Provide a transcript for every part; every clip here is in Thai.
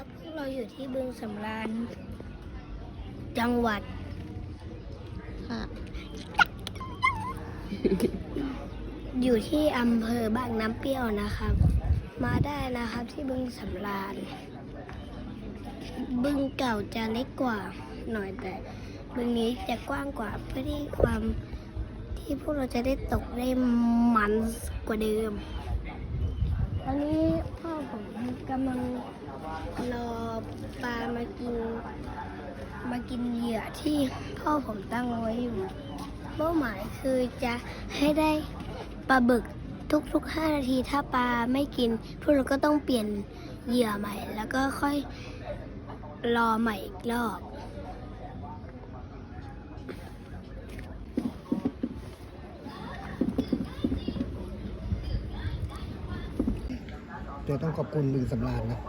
ครับพวกเราอยู่ที่บึงสำราญจังหวัดค่ะอยู่ที่อำเภอบางน้ำเปรี้ยวนะครับ มาได้นะครับที่บึงสำราญ บึงเก่าจะเล็กกว่าหน่อยแต่ บึงนี้จะกว้างกว่าเพื่อที่ความที่พวกเราจะได้ตกได้มันกว่าเดิมตอนนี้พ่อผมกำลังรอปลามากิน มา กินเหยื่อที่พ่อผมตั้งไว้อยู่ เป้าหมายคือจะให้ได้ปลาบึกทุกๆ 5 นาทีถ้าปลาไม่กิน พวกเราก็ต้องเปลี่ยนเหยื่อใหม่ แล้วก็ค่อยรอใหม่อีกรอบเดี๋ยวต้องขอบคุณบึงสำราญนะ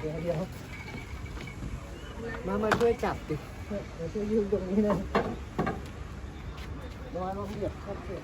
เดี๋ยวเดี๋ยวมา มาช่วยจับดิมาช่วยยืนตรงนี้นะระวังลองเหยียบครับเพื่อน